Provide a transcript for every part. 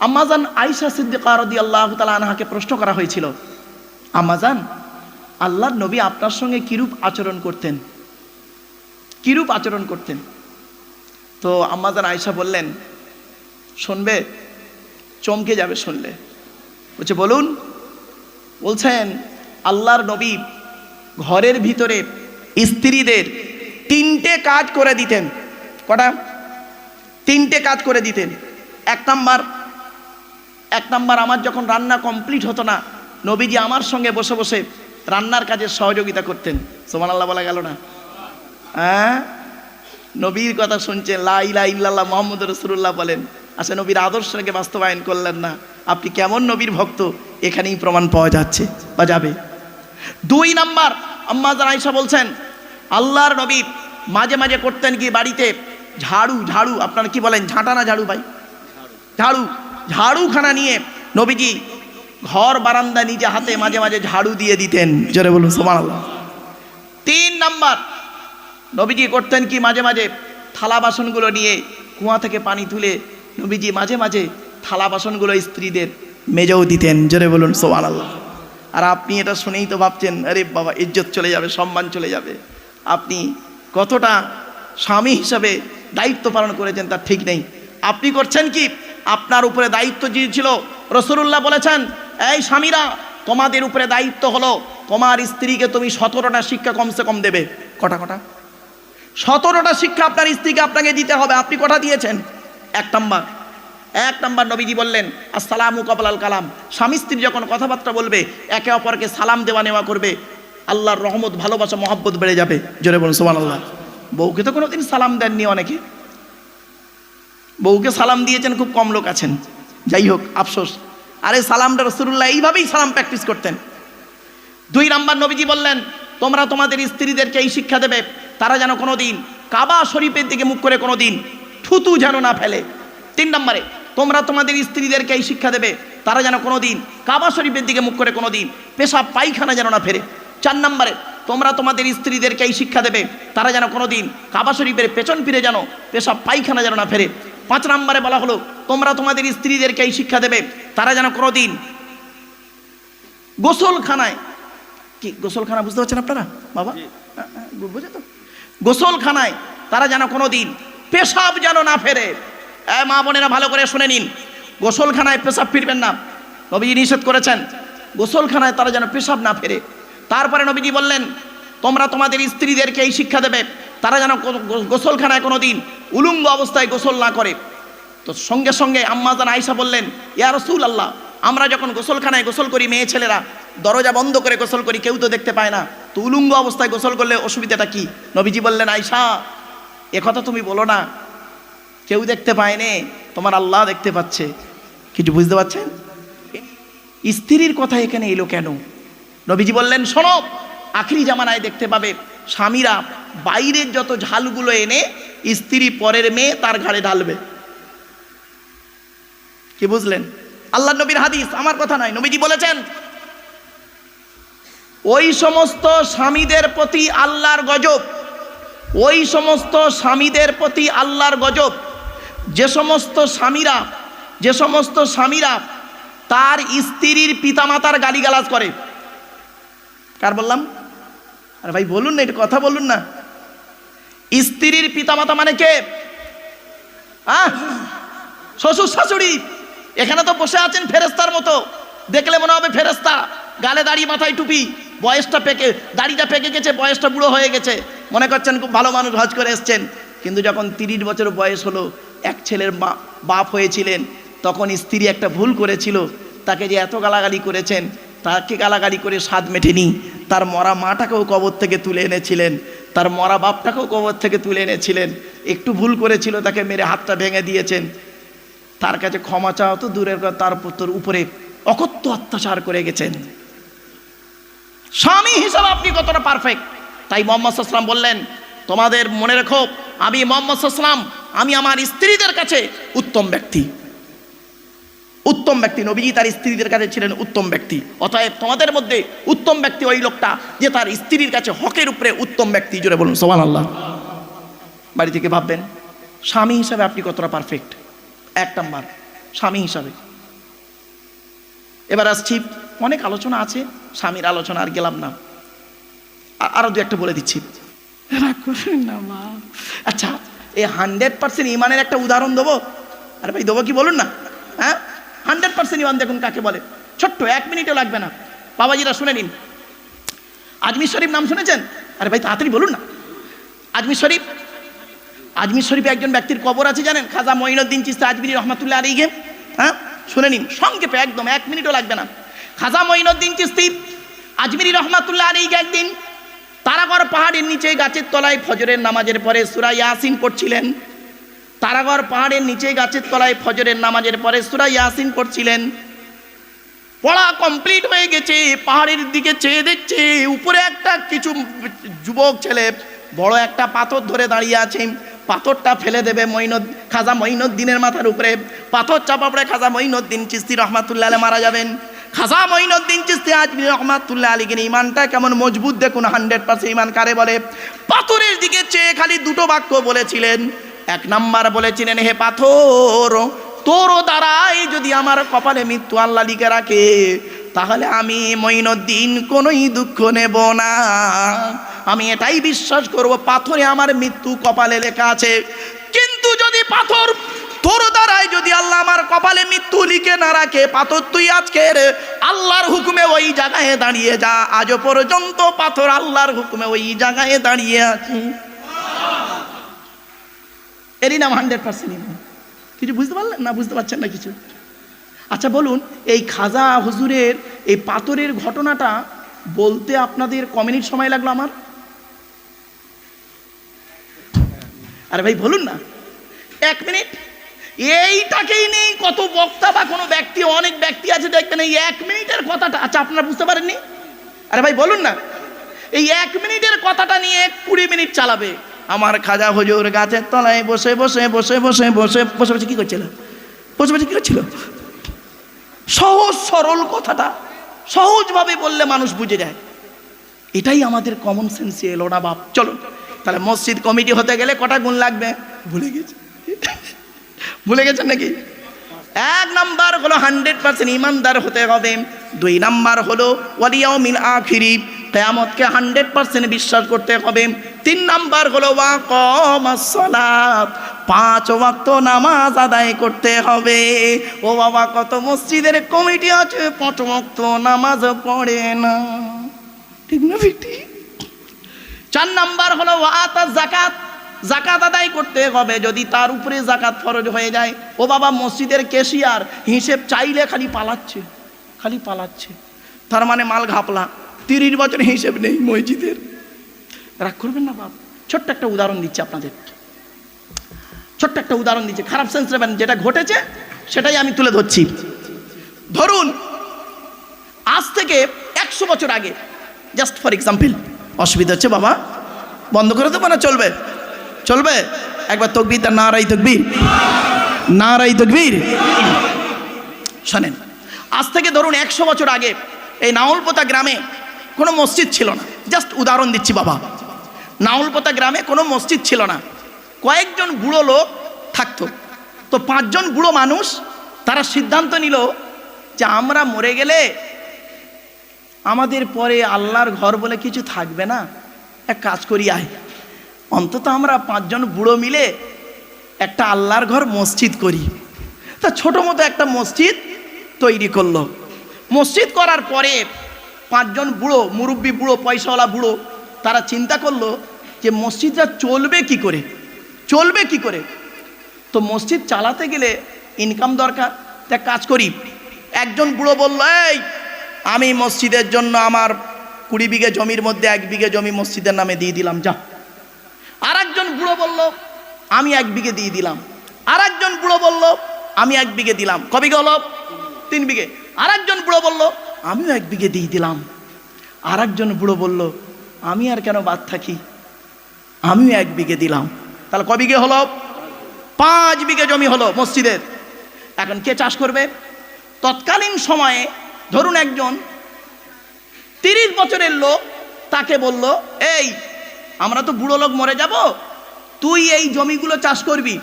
আম্মাজান আইসা সিদ্দিকা আল্লাহ তালা আনহাকে প্রশ্ন করা হয়েছিল আম্মাজান আল্লাহর নবী আপনার সঙ্গে কিরূপ আচরণ করতেন? কিরূপ আচরণ করতেন? তো আম্মাজান আয়সা বললেন, শুনবে, চমকে যাবে শুনলে। বলছে, বলুন। বলছেন, আল্লাহর নবী ঘরের ভিতরে স্ত্রীদের তিনটে কাজ করে দিতেন। কটা? তিনটে কাজ করে দিতেন। এক নাম্বার এক নাম্বার আমার যখন রান্না কমপ্লিট হতো না, নবীজি আমার সঙ্গে বসে বসে রান্নার কাজে সহযোগিতা করতেন। সোমান আল্লাহ বলা গেল না? হ্যাঁ? নবীর কথা শুনছেন, লা ইলা ইল্লাল্লাহ মোহাম্মদ রসুল্লাহ বলেন আচ্ছা নবীর আদর্শকে বাস্তবায়ন করলেন না, আপনি কেমন নবীর ভক্ত? এখানেই প্রমাণ পাওয়া যাচ্ছে বা যাবে। দুই নাম্বার আম্মাজান আয়সা বলছেন, আল্লাহর নবী মাঝে মাঝে করতেন কি বাড়িতে ঝাড়ু ঝাড়ু, আপনারা কি বলেন? ঝাঁটা না ঝাড়ু ভাই? ঝাড়ু। ঝাড়ুখানা নিয়ে নবীজি ঘর বারান্দা নিজে হাতে মাঝে মাঝে ঝাড়ু দিয়ে দিতেন। জোরে বলুন সোমান তিন নাম্বার, নবীজি করতেন কি? মাঝে মাঝে থালা বাসনগুলো নিয়ে কুয়া থেকে পানি তুলে নবীজি মাঝে মাঝে থালা বাসনগুলো স্ত্রীদের মেজেও দিতেন। জোরে বলুন সোমান আল্লাহ আর আপনি এটা শুনেই তো ভাবছেন, আরে বাবা, ইজ্জত চলে যাবে, সম্মান চলে যাবে। আপনি কতটা স্বামী হিসাবে দায়িত্ব পালন করেছেন তার ঠিক নেই। আপনি করছেন কি? আপনার উপরে দায়িত্ব ছিল রসুল্লাহ বলেছেন, এই স্বামীরা, তোমাদের উপরে দায়িত্ব হলো, তোমার স্ত্রীকে তুমি সতেরোটা শিক্ষা কমসে কম দেবে। কটা কটা? সতেরোটা শিক্ষা আপনার স্ত্রীকে আপনাকে দিতে হবে। আপনি কটা দিয়েছেন? এক নম্বর। এক নম্বর নবীজি বললেন, আসসালামু কবলাল কালাম। স্বামী স্ত্রী যখন কথাবার্তা বলবে, একে অপরকে সালাম দেওয়া নেওয়া করবে, আল্লাহর রহমত, ভালোবাসা, মহব্বত বেড়ে যাবে। জোরে বলুন সোমান আল্লাহ বউকে তো কোনোদিন সালাম দেননি অনেকে। বউকে সালাম দিয়েছেন, খুব কম লোক আছেন। যাই হোক, আফসোস। আরে সালামটা রসুল্লাহ এইভাবেই সালাম প্র্যাকটিস করতেন। দুই নাম্বার নবীজি বললেন, তোমরা তোমাদের স্ত্রীদেরকে এই শিক্ষা দেবে, তারা যেন কোনো দিন কাবা শরীফের দিকে মুখ করে কোনো দিন থুতু যেন না ফেলে। তিন নম্বরে, তোমরা তোমাদের স্ত্রীদেরকে এই শিক্ষা দেবে, তারা যেন কোনো দিন কাবা শরীফের দিকে মুখ করে কোনো দিন পেশাব পায়খানা যেন না ফেরে। চার নম্বরে, তোমরা তোমাদের স্ত্রীদেরকে এই শিক্ষা দেবে, তারা যেন কোনো দিন কাবা শরীফের পেছন ফিরে যেন পেশাব পায়খানা যেন না ফেরে। পাঁচ নম্বরে বলা হলো তোমরা তোমাদের স্ত্রীদেরকে এই শিক্ষা দেবে তারা যেন কোনো দিন গোসলখানায় কি গোসলখানা বুঝতে পারছেন আপনারা? বাবা? বুঝে তো। গোসলখানায় তারা যেন কোনো দিন পেশাব যেন না ফেরে। মা বোনেরা ভালো করে শুনে নিন। গোসলখানায় পেশাব ফিরবেন না। নবীজি নিষেধ করেছেন গোসলখানায় তারা যেন পেশাব না ফেরে। তারপরে নবীজি বললেন তোমরা তোমাদের স্ত্রীদেরকে এই শিক্ষা দেবে তারা যেন গোসলখানায় কোনো দিন উলুঙ্গ অবস্থায় গোসল না করে। তো সঙ্গে সঙ্গে আম্মাজান আয়সা বললেন, ইয়া রসুল আল্লাহ আমরা যখন গোসলখানায় গোসল করি মেয়ে ছেলেরা, দরজা বন্ধ করে গোসল করি, কেউ তো দেখতে পায় না। তো উলুঙ্গ অবস্থায় গোসল করলে অসুবিধাটা কি? নবীজি বললেন আয়সা কথা তুমি বলো না। কেউ দেখতে পায়নি তোমার আল্লাহ দেখতে পাচ্ছে। কিছু বুঝতে পারছেন? স্ত্রীর কথা এখানে এলো কেন? নবীজি বললেন, শোনো, আখরি জামানায় দেখতে পাবে স্বামীরা বাইরের যত ঝালগুলো এনে স্ত্রী পরের মেয়ে তার ঘাড়ে ঢালবে। কি বুঝলেন? আল্লাহ নবীর হাদিস, আমার কথা নয়, নবীজি বলেছেন, ওই সমস্ত স্বামীদের প্রতি আল্লাহর গজব, ওই সমস্ত স্বামীদের প্রতি আল্লাহর গজব, যে সমস্ত স্বামীরা, যে সমস্ত স্বামীরা তার স্ত্রীর পিতামাতার গালিগালাজ করে। কার বললাম? আরে ভাই, বলুন না এটা কথা বলুন না। স্ত্রীর পিতামাতা মানে কে? আহ! শ্বশুর শাশুড়ি। এখানে তো বসে আছেন ফেরেস্তার মতো। দেখলে মনে হবে ফেরেস্তা গালে দাড়ি, মাথায় টুপি। বয়সটা পেকে, দাড়িটা পেকে গেছে, বয়সটা বুড়ো হয়ে গেছে। মনে করছেন খুব ভালো মানুষ হজ করে এসছেন। কিন্তু যখন তিরিশ বছর বয়স হলো, এক ছেলের বাপ হয়েছিলেন, তখন স্ত্রী একটা ভুল করেছিল। তাকে যে এত গালাগালি করেছেন, তাকে গালাগালি করে স্বাদ মেটেনি। তার মরা মাটাকেও কবর থেকে তুলে এনেছিলেন, তার মরা বাপটাকেও কবর থেকে তুলে এনেছিলেন, একটু ভুল করেছিল, তাকে মেরে হাতটা ভেঙে দিয়েছেন। তার কাছে ক্ষমা চাওয়া তো দূরের কথা, তার পুত্র উপরে অকথ্য অত্যাচার করে গেছেন। স্বামী হিসাবে আপনি কতটা পারফেক্ট তাই মোহাম্মদ সাল্লাম বললেন, তোমাদের মনে রেখো, আমি মোহাম্মদ সাল্লাম আমি আমার স্ত্রীদের কাছে উত্তম ব্যক্তি। উত্তম ব্যক্তি নবীজি তার স্ত্রীদের কাছে ছিলেন উত্তম ব্যক্তি। অতএব তোমাদের মধ্যে উত্তম ব্যক্তি ওই লোকটা যে তার স্ত্রীর কাছে হকের উপরে উত্তম ব্যক্তি। জুড়ে বলুন সোমান আল্লাহ বাড়ি থেকে ভাববেন স্বামী হিসাবে আপনি কতটা পারফেক্ট এক নাম্বার স্বামী হিসাবে। এবার আসছি অনেক আলোচনা আছে স্বামীর আলোচনা আর গেলাম না। আ- আরও দু একটা বলে দিচ্ছি। আচ্ছা এই হান্ড্রেড পার্সেন্ট ইমানের একটা উদাহরণ দেবো? আরে ভাই দেবো কি বলুন না? হ্যাঁ? হান্ড্রেড পার্সেন্ট ইমান দেখুন কাকে বলে। ছোট্ট, এক মিনিটও লাগবে না। বাবাজিরা শুনে নিন। আজমির শরীফ নাম শুনেছেন? আরে ভাই, তাড়াতাড়ি বলুন না। আজমির শরীফ, আজমির শরীফে একজন ব্যক্তির কবর আছে, জানেন? খাজা মঈনুদ্দিন চিস্তা আজমিরি রহমাতুল্লাহ আলীকে হ্যাঁ? শুনে নিন। সংক্ষেপে একদম, এক মিনিটও লাগবে না। খাজা মঈনুদ্দিন চিস্তি আজমিরি রহমাতুল্লাহ আলীকে একদিন তারাগড় পাহাড়ের নিচে গাছের তলায় ফজরের নামাজের পরে সুরা ইয়াসিন পড়ছিলেন। তারাগড় পাহাড়ের নিচে গাছের তলায় ফজরের নামাজের পরে সুরা ইয়াসিন পড়ছিলেন। পড়া কমপ্লিট হয়ে গেছে, পাহাড়ের দিকে চেয়ে দেখছে, উপরে একটা কিছু যুবক ছেলে, বড় একটা পাথর ধরে দাঁড়িয়ে আছে। পাথরটা ফেলে দেবে মঈনুদ, খাজা মঈনুদ্দিনের মাথার উপরে। পাথর চাপা পড়ে খাজা মঈনুদ্দিন চিস্তি রহমাতুল্লাহ মারা যাবেন। খাজা মঈনুদ্দিন চিস্তি আজমি রহমাতুল্লাহ আলীকে ইমানটা কেমন মজবুত দেখুন হান্ড্রেড পার্সেন্ট ইমান কারে বলে। পাথরের দিকে চেয়ে খালি দুটো বাক্য বলেছিলেন এক নাম্বার বলেছিলেন, হে পাথর, তোরও দ্বারাই যদি আমার কপালে মৃত্যু আল্লাহ লিখে রাখে, তাহলে আমি মঈনুদ্দিন কোনোই দুঃখ নেব না। আমি এটাই বিশ্বাস করব, পাথরে আমার মৃত্যু কপালে লেখা আছে। কিন্তু যদি পাথর তোর দ্বারাই যদি আল্লাহ আমার কপালে মৃত্যু লিখে না রাখে, পাথর তুই আজকের আল্লাহর হুকুমে ওই জায়গায় দাঁড়িয়ে যা। আজও পর্যন্ত পাথর আল্লাহর হুকুমে ওই জায়গায় দাঁড়িয়ে আছে। এরই নাম হান্ড্রেড পার্সেন্ট ইমান কিছু বুঝতে পারলেন না বুঝতে পারছেন না কিছু? আচ্ছা বলুন, এই খাজা হুজুরের, এই পাথরের ঘটনাটা বলতে আপনাদের ক মিনিট সময় লাগল আমার? আরে ভাই, বলুন না। এক মিনিট। এইটাকেই নেই কত বক্তা বা কোনো ব্যক্তি, অনেক ব্যক্তি আছে, দেখবেন এই এক মিনিটের কথাটা আচ্ছা আপনারা বুঝতে পারেননি? আরে ভাই, বলুন না। এই এক মিনিটের কথাটা নিয়ে কুড়ি মিনিট চালাবে। আমার খাজা হুজুর গাছের তলায় বসে বসে বসে বসে বসে বসে বসে কি করছিল? বসে বসে কি করছিল? সহজ সরল কথাটা সহজভাবে বললে মানুষ বুঝে যায়। এটাই আমাদের কমন সেন্সে এলো না বাপ। চলো, তাহলে মসজিদ কমিটি হতে গেলে কটা গুণ লাগবে? ভুলে গেছে। ভুলে গেছেন নাকি? এক নাম্বার হলো হান্ড্রেড পার্সেন্ট ইমানদার হতে হবে। দুই নাম্বার হলো ওয়ালিয়াও মিন আখিরি। কেয়ামতকে হান্ড্রেড পার্সেন্ট বিশ্বাস করতে হবে। তিন নাম্বার হলো পাঁচ ওয়াক্ত নামাজ আদায় করতে হবে। ও বাবা, কত মসজিদের কমিটি আছে, পাঁচ ওয়াক্ত নামাজ পড়ে না। ঠিক না বেটি? চার নাম্বার হলো জাকাত জাকাত আদায় করতে হবে, যদি তার উপরে জাকাত ফরজ হয়ে যায়। ও বাবা, মসজিদের কেশিয়ার হিসেব চাইলে খালি পালাচ্ছে খালি পালাচ্ছে। তার মানে মাল ঘাপলা। তিরিশ বছর হিসেব নেই মসজিদের। রাগ করবেন না বাপ। ছোট্ট একটা উদাহরণ দিচ্ছি আপনাদের। ছোট্ট একটা উদাহরণ দিচ্ছি। খারাপ সেন্স নেবেন, যেটা ঘটেছে, সেটাই আমি তুলে ধরছি। ধরুন, আজ থেকে একশো বছর আগে জাস্ট ফর এক্সাম্পল অসুবিধা হচ্ছে বাবা। বন্ধ করে দেবো না, চলবে। চলবে? একবার তকবির তার নারাই তকবির। নারাই তকবির। শোনেন, আজ থেকে ধরুন একশো বছর আগে, এই নাউলপোতা গ্রামে কোনো মসজিদ ছিল না। জাস্ট উদাহরণ দিচ্ছি বাবা। নাউলপোতা গ্রামে কোনো মসজিদ ছিল না। কয়েকজন বুড়ো লোক থাকতো। তো পাঁচজন বুড়ো মানুষ, তারা সিদ্ধান্ত নিল যে আমরা মরে গেলে আমাদের পরে আল্লাহর ঘর বলে কিছু থাকবে না। এক কাজ করি, আয়। অন্তত আমরা পাঁচজন বুড়ো মিলে একটা আল্লাহর ঘর মসজিদ করি। তা ছোটো মতো একটা মসজিদ তৈরি করল। মসজিদ করার পরে পাঁচজন বুড়ো, মুরব্বী বুড়ো, পয়সাওয়ালা বুড়ো তারা চিন্তা করল যে মসজিদটা চলবে কি করে? চলবে কি করে? তো মসজিদ চালাতে গেলে ইনকাম দরকার। তা কাজ করি। একজন বুড়ো বলল, এই, আমি মসজিদের জন্য আমার কুড়ি বিঘে জমির মধ্যে এক বিঘে জমি মসজিদের নামে দিয়ে দিলাম, যা। আর একজন বুড়ো বলল, আমি এক বিঘে দিয়ে দিলাম। আর একজন বুড়ো বলল, আমি এক বিঘে দিলাম। কবি হলো? তিন বিঘে। আর একজন বুড়ো বলল, আমিও এক বিঘে দিয়ে দিলাম। আর একজন বুড়ো বলল আমি আর কেন বাদ থাকি? আমিও এক বিঘে দিলাম। তাহলে ক বিঘে হলো? পাঁচ বিঘে জমি হলো মসজিদের। এখন কে চাষ করবে? তৎকালীন সময়ে ধরুন একজন তিরিশ বছরের লোক তাকে বলল, এই, আমরা তো বুড়ো লোক, মরে যাব। তুই এই জমিগুলো চাষ করবি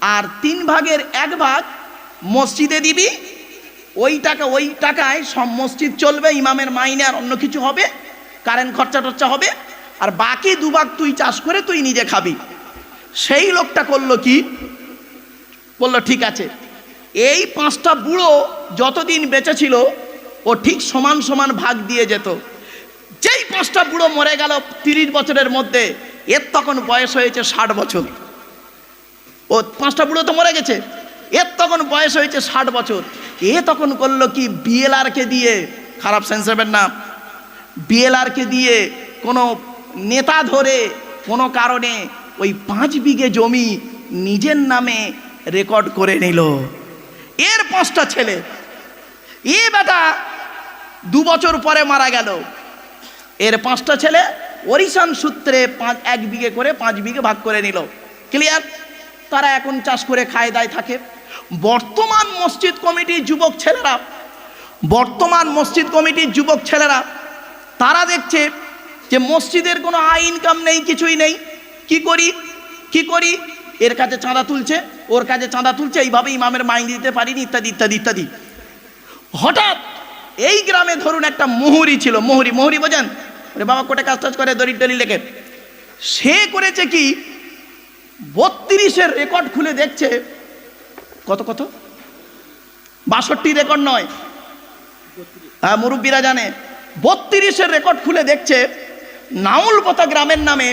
আর তিন ভাগের এক ভাগ মসজিদে দিবি। ওই টাকা, ওই টাকায় সব মসজিদ চলবে, ইমামের মাইনে আর অন্য কিছু হবে। কারেন্ট খরচা টরচা হবে, আর বাকি দুভাগ তুই চাষ করে তুই নিজে খাবি। সেই লোকটা করল কি? বলল, ঠিক আছে। এই পাঁচটা বুড়ো যতদিন বেঁচে ছিল, ও ঠিক সমান সমান ভাগ দিয়ে যেত। যেই পাঁচটা বুড়ো মরে গেল তিরিশ বছরের মধ্যে, এর তখন বয়স হয়েছে ষাট বছর। ও পাঁচটা বুড়ো তো মরে গেছে, এর তখন বয়স হয়েছে ষাট বছর। এ তখন করল কি? বিএলআরকে দিয়ে, খারাপ সেন্স নেবেন না। বিএলআরকে দিয়ে কোনো নেতা ধরে কোনো কারণে ওই পাঁচ বিঘে জমি নিজের নামে রেকর্ড করে নিল। এর পাঁচটা ছেলে। এ বেটা দু বছর পরে মারা গেল। এর পাঁচটা ছেলে ওরিশান সূত্রে পাঁচ, এক বিঘে করে পাঁচ বিঘে ভাগ করে নিল। ক্লিয়ার তারা এখন চাষ করে খায় দায় থাকে। বর্তমান মসজিদ কমিটির যুবক ছেলেরা, বর্তমান মসজিদ কমিটির যুবক ছেলেরা তারা দেখছে যে মসজিদের কোনো আয় ইনকাম নেই, কিছুই নেই। কি করি? কি করি? এর কাছে চাঁদা তুলছে, ওর কাছে চাঁদা তুলছে, এইভাবে ইমামের মাইন দিতে পারিনি, ইত্যাদি ইত্যাদি ইত্যাদি। হঠাৎ এই গ্রামে ধরুন একটা মুহুরি ছিল, মুহুরি মুহুরি বোঝেন? বাবা, কোটে কাজ টাজ করে দরিদ্র লেখে। সে করেছে কি? বত্রিশের রেকর্ড খুলে দেখছে। কত কত? বাষট্টি রেকর্ড নয়। হ্যাঁ মুরব্বীরা জানে। বত্রিশের রেকর্ড খুলে দেখছে নাউলপতা গ্রামের নামে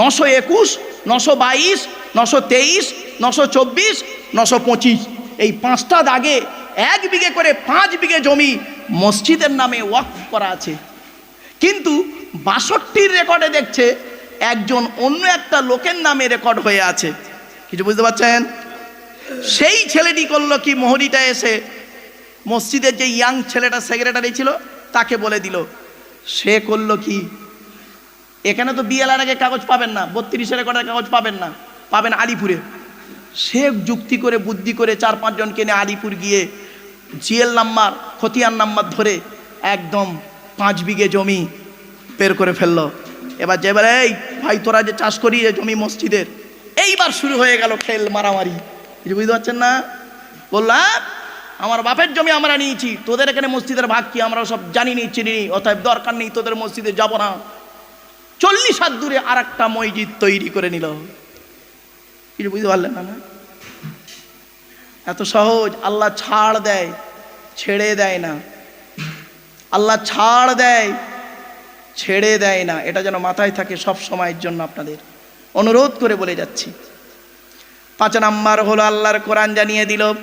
নশো একুশ, নশো বাইশ, নশো তেইশ, নশো চব্বিশ, নশো পঁচিশ। এই পাঁচটা দাগে এক বিঘে করে পাঁচ বিঘে জমি মসজিদের নামে ওয়াকফ করা আছে। কিন্তু বাষট্টির রেকর্ডে দেখছে একজন অন্য একটা লোকের নামে রেকর্ড হয়ে আছে। কিছু বুঝতে পারছেন? সেই ছেলেটি করল কি? মোহরিটা এসে মসজিদের যে ইয়াং ছেলেটা, সেক্রেটারি ছিল তাকে বলে দিল, সে করল কি? এখানে তো বিএলআর আগে কাগজ পাবেন না বত্রিশের রেকর্ডের কাগজ পাবেন না, পাবেন আলিপুরে। সে যুক্তি করে, বুদ্ধি করে চার পাঁচজনকে নিয়ে আলিপুর গিয়ে জিএল নাম্বার, খতিয়ান নাম্বার ধরে একদম পাঁচ বিঘে জমি বের করে ফেলল। এবার যে বলে, এই ভাই, তোরা যে চাষ করি এই জমি মসজিদের, এইবার শুরু হয়ে গেল খেল মারামারি। বুঝতে পারছেন না? বললাম আমার বাপের জমি আমরা নিয়েছি, তোদের এখানে মসজিদের ভাগ কি আমরা সব জানি নি, চিনি নি, অতএব দরকার নেই তোদের মসজিদে যাব না। চল্লিশ হাত দূরে আর একটা মসজিদ তৈরি করে নিল। কিছু বুঝতে পারলেন না না? এত সহজ, আল্লাহ ছাড় দেয়, ছেড়ে দেয় না। আল্লাহ ছাড় দেয়, ছেড়ে দেয় না। এটা যেন মাথায় থাকে সব সময়ের জন্য আপনাদের। অনুরোধ করে বলে যাচ্ছি। পাঁচ নাম্বার হলো আল্লাহর কোরআন জানিয়ে দিল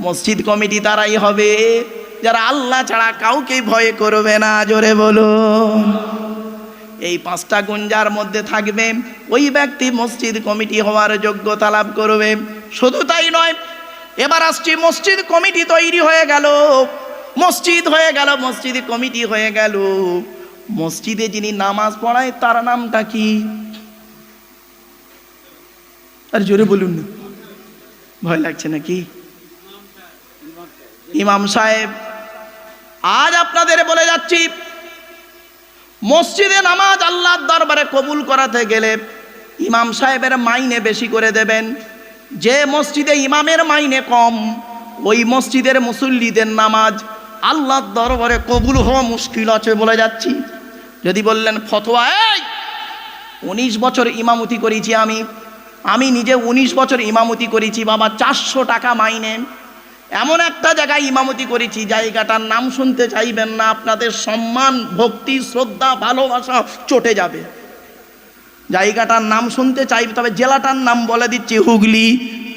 মসজিদ কমিটি তারাই হবে। যারা আল্লাহ ছাড়া কাউকে ভয় করবে না, জোরে বলুন। এই পাঁচটা গুঞ্জার মধ্যে থাকবে, ওই ব্যক্তি মসজিদ কমিটি হওয়ার যোগ্যতা লাভ করবে। শুধু তাই নয়, এবার আসছি মসজিদ কমিটি তৈরি হয়ে গেল। মসজিদ হয়ে গেল, মসজিদ কমিটি হয়ে গেল। মসজিদে যিনি নামাজ পড়ায়, তার নামটা কি? আর জোরে বলুন না। ভয় লাগছে নাকি? ইমাম সাহেব, আজ আপনাদের বলে যাচ্ছি, মসজিদে নামাজ আল্লাহর দরবারে কবুল করাতে গেলে ইমাম সাহেবের মাইনে বেশি করে দেবেন। যে মসজিদে ইমামের মাইনে কম, ওই মসজিদের মুসল্লিদের নামাজ আল্লাহর দরবারে কবুল হওয়া মুশকিল আছে বলে যাচ্ছি। যদি বললেন, ফতোয়া, এই, উনিশ বছর ইমামতি করেছি আমি আমি নিজে উনিশ বছর ইমামতি করেছি, বাবা চারশো টাকা মাইনে। এমন একটা জায়গায় ইমামতি করেছি, জায়গাটার নাম শুনতে চাইবেন না, আপনাদের সম্মান, ভক্তি, শ্রদ্ধা, ভালোবাসা চটে যাবে। জায়গাটার নাম শুনতে চাইবে, তবে জেলাটার নাম বলে দিচ্ছি হুগলি।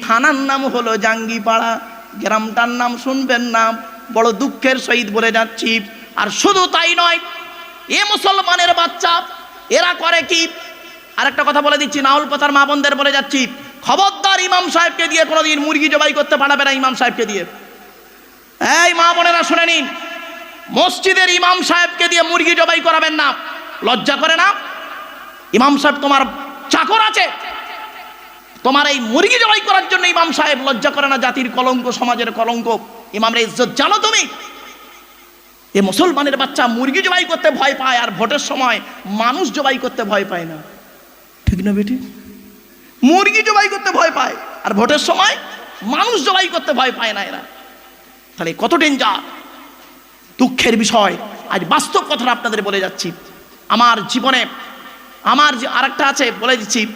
থানার নাম হলো জাঙ্গিপাড়া। গ্রামটার নাম শুনবেন না, বড় দুঃখের সহিত বলে যাচ্ছি। আর শুধু তাই নয়, এ মুসলমানের বাচ্চা, এরা করে কি? আরেকটা কথা বলে দিচ্ছি নাহুল পাতার মা বোনদের বলে যাচ্ছি, খবরদার ইমাম সাহেবকে দিয়ে কোনোদিন মুরগি জবাই করতে পাঠাবে না ইমাম সাহেবকে দিয়ে। এই মা বোনেরা শুনে নিন, মসজিদের ইমাম সাহেবকে দিয়ে মুরগি জবাই করাবেন না। লজ্জা করে না? ইমাম সাহেব, তোমার চাকর আছে? তোমার এই মুরগি জবাই করার জন্য ইমাম সাহেব লজ্জা করে না? জাতির কলঙ্ক, সমাজের কলঙ্ক। ইমামের ইজ্জত জানো তুমি? এ মুসলমানের বাচ্চা মুরগি জবাই করতে ভয় পায় আর ভোটের সময় মানুষ জবাই করতে ভয় পায় না। ঠিক না বেটি? মুরগি জবাই করতে ভয় পায়, আর ভোটের সময় মানুষ জবাই করতে ভয় পায় না এরা। তাহলে কত ডেঞ্জার দুঃখের বিষয়। আজ বাস্তব কথাটা আপনাদের বলে যাচ্ছি। আমার জীবনে, আমার যে আরেকটা আছে, বলে দিচ্ছি।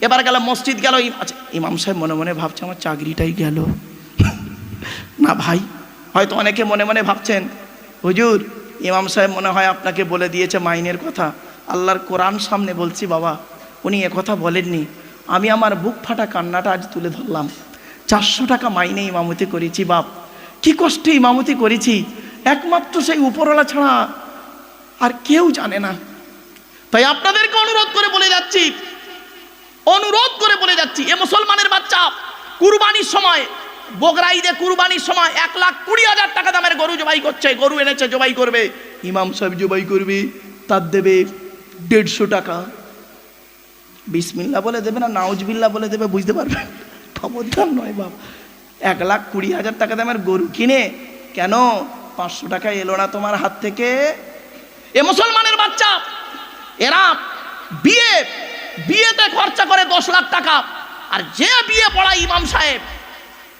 এবার গেল মসজিদ গেল আচ্ছা ইমাম সাহেব মনে মনে ভাবছে, আমার চাকরিটাই গেল। না ভাই, হয়তো অনেকে মনে মনে ভাবছেন, হুজুর, ইমাম সাহেব মনে হয় আপনাকে বলে দিয়েছে মাইনের কথা। আল্লাহর কোরআন সামনে বলছি বাবা। উনি কথা বলেননি। আমি আমার বুক ফাটা কান্নাটা আজ তুলে ধরলাম। চারশো টাকা মাইনে ইমামতি করেছি, বাপ। কি কষ্টে ইমামতি করেছি। একমাত্র সেই উপরওয়ালা ছাড়া আর কেউ জানে না। তাই আপনাদেরকে অনুরোধ করে বলে যাচ্ছি। অনুরোধ করে বলে যাচ্ছি, এ মুসলমানের বাচ্চা, কুরবানির সময় বগরা ঈদে কুরবানির সময় এক লাখ কুড়ি হাজার টাকা দামের গরু জবাই করছে, গরু এনেছে, জবাই করবে। ইমাম সাহেব জবাই করবে, তার দেবে দেড়শো টাকা। বিসমিল্লা বলে দেবে না নাউজবিল্লা বলে দেবে, বুঝতে পারবে? খবরদার নয় বাপ। এক লাখ কুড়ি হাজার টাকা দামের গরু কিনে কেন পাঁচশো টাকা এলো না তোমার হাত থেকে? এ মুসলমানের বাচ্চা, এরা বিয়ে, বিয়েতে খরচা করে দশ লাখ টাকা, আর যে বিয়ে পড়ায় ইমাম সাহেব,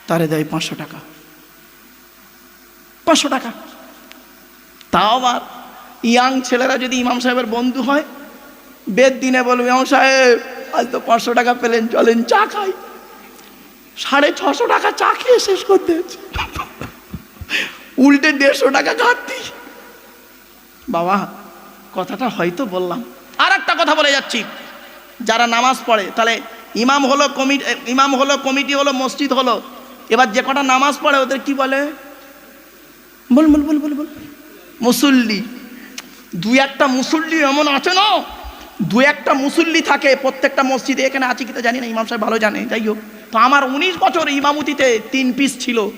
তারে দেয় পাঁচশো টাকা। পাঁচশো টাকা। তাও আবার ইয়াং ছেলেরা যদি ইমাম সাহেবের বন্ধু হয় বেদ দিনে বলবে ইমাম সাহেব আজ তো পাঁচশো টাকা পেলেন চলেন চা খাই। সাড়ে ছশো টাকা চা খেয়ে শেষ করতে উল্টে দেড়শো টাকা ঘাটতি বাবা কথাটা হয়তো বললাম। আর একটা কথা বলে যাচ্ছি। যারা নামাজ পড়ে তাহলে ইমাম হলো কমিটি ইমাম হলো কমিটি হলো মসজিদ হলো। এবার যে কটা নামাজ পড়ে ওদের কি বলে? বল বল বল বল বল। মুসল্লি। দু একটা মুসল্লি এমন আছে না দু একটা মুসল্লি থাকে, প্রত্যেকটা মসজিদে। এখানে আছে কি তো জানি না, ইমাম সাহেব ভালো জানে। যাই হোক, তো আমার উনিশ বছর ইমামতিতে তিন পিস ছিল।